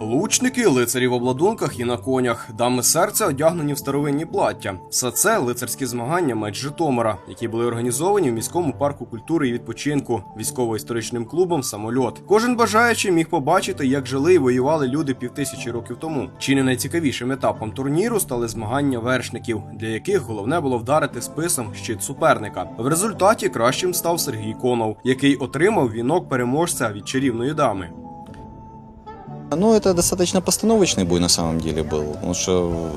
Лучники, лицарі в обладунках і на конях, дами серця одягнені в старовинні плаття. Все це лицарські змагання меч Житомира, які були організовані в міському парку культури і відпочинку, військово-історичним клубом Самольот. Кожен бажаючий міг побачити, як жили і воювали люди півтисячі років тому. Чи не найцікавішим етапом турніру стали змагання вершників, для яких головне було вдарити списом щит суперника. В результаті кращим став Сергій Конов, який отримав вінок переможця від чарівної дами. Ну, это достаточно постановочный бой на самом деле был, потому что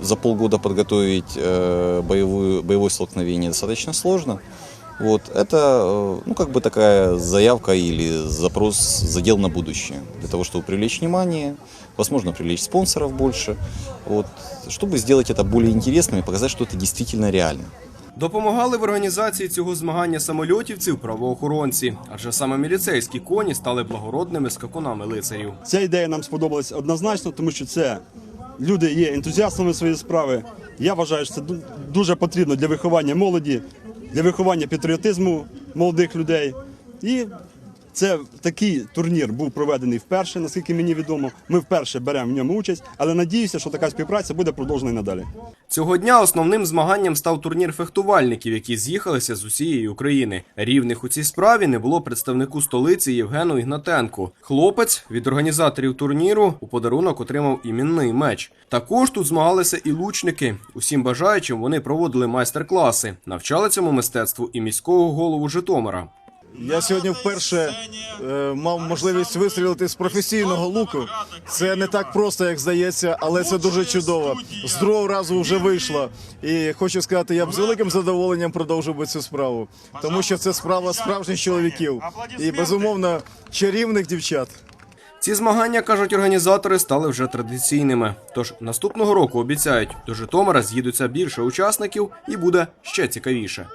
э, за полгода подготовить э, боевую, боевое столкновение достаточно сложно. Вот, это, э, ну, как бы такая заявка или запрос, задел на будущее, для того, чтобы привлечь внимание, возможно, привлечь спонсоров больше, вот, чтобы сделать это более интересным и показать, что это действительно реально. Допомагали в організації цього змагання самольотівців правоохоронці, адже саме міліцейські коні стали благородними скакунами лицарів. Ця ідея нам сподобалась однозначно, тому що це люди є ентузіастами своєї справи. Я вважаю, що це дуже потрібно для виховання молоді, для виховання патріотизму молодих людей. І це такий турнір був проведений вперше, наскільки мені відомо. Ми вперше беремо в ньому участь, але надіюся, що така співпраця буде продовжена і надалі. Цього дня основним змаганням став турнір фехтувальників, які з'їхалися з усієї України. Рівних у цій справі не було представнику столиці Євгену Ігнатенку. Хлопець від організаторів турніру у подарунок отримав іменний меч. Також тут змагалися і лучники. Усім бажаючим вони проводили майстер-класи, навчали цьому мистецтву і міського голову Житомира. Я сьогодні вперше е, мав можливість вистрілити з професійного луку. Це не так просто, як здається, але це дуже чудово. З другого разу вже вийшло. І хочу сказати, я б з великим задоволенням продовжив би цю справу, тому що це справа справжніх чоловіків і безумовно чарівних дівчат. Ці змагання, кажуть організатори, стали вже традиційними. Тож наступного року обіцяють, до Житомира з'їдуться більше учасників і буде ще цікавіше.